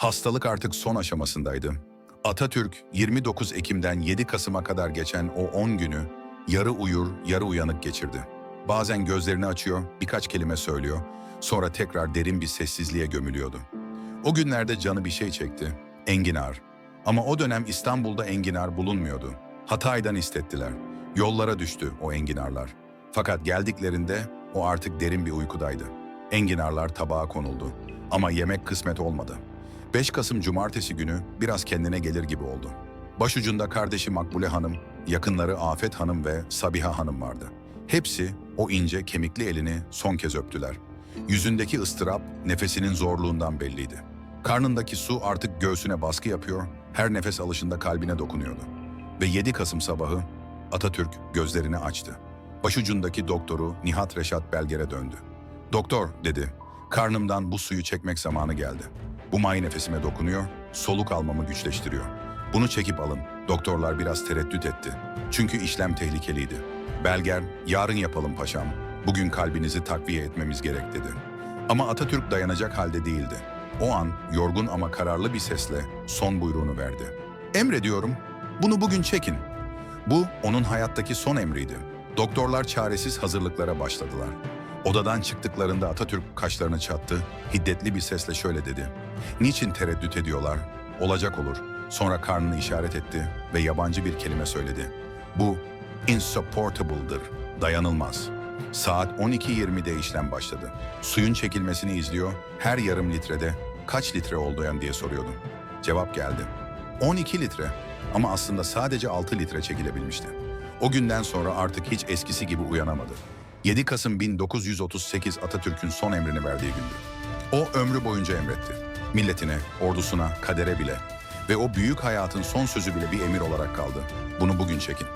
Hastalık artık son aşamasındaydı. Atatürk 29 Ekim'den 7 Kasım'a kadar geçen o 10 günü yarı uyur, yarı uyanık geçirdi. Bazen gözlerini açıyor, birkaç kelime söylüyor, sonra tekrar derin bir sessizliğe gömülüyordu. O günlerde canı bir şey çekti, enginar. Ama o dönem İstanbul'da enginar bulunmuyordu. Hatay'dan istettiler. Yollara düştü o enginarlar. Fakat geldiklerinde o artık derin bir uykudaydı. Enginarlar tabağa konuldu. Ama yemek kısmet olmadı. 5 Kasım Cumartesi günü biraz kendine gelir gibi oldu. Başucunda kardeşi Makbule Hanım, yakınları Afet Hanım ve Sabiha Hanım vardı. Hepsi o ince kemikli elini son kez öptüler. Yüzündeki ıstırap nefesinin zorluğundan belliydi. Karnındaki su artık göğsüne baskı yapıyor, her nefes alışında kalbine dokunuyordu. Ve 7 Kasım sabahı Atatürk gözlerini açtı. Başucundaki doktoru Nihat Reşat Belger'e döndü. Doktor dedi, karnımdan bu suyu çekmek zamanı geldi. Bu may nefesime dokunuyor, soluk almamı güçleştiriyor. Bunu çekip alın. Doktorlar biraz tereddüt etti. Çünkü işlem tehlikeliydi. Belger, yarın yapalım paşam. Bugün kalbinizi takviye etmemiz gerek dedi. Ama Atatürk dayanacak halde değildi. O an yorgun ama kararlı bir sesle son buyruğunu verdi. Emrediyorum, bunu bugün çekin. Bu onun hayattaki son emriydi. Doktorlar çaresiz hazırlıklara başladılar. Odadan çıktıklarında Atatürk kaşlarını çattı, hiddetli bir sesle şöyle dedi. Niçin tereddüt ediyorlar? Olacak olur. Sonra karnını işaret etti ve yabancı bir kelime söyledi. Bu insupportable'dır, dayanılmaz. Saat 12.20'de işlem başladı. Suyun çekilmesini izliyor, her yarım litrede kaç litre olduğu diye soruyordum. Cevap geldi. 12 litre ama aslında sadece 6 litre çekilebilmişti. O günden sonra artık hiç eskisi gibi uyanamadı. 7 Kasım 1938 Atatürk'ün son emrini verdiği gündü. O ömrü boyunca emretti. Milletine, ordusuna, kadere bile. Ve o büyük hayatın son sözü bile bir emir olarak kaldı. Bunu bugün çekin.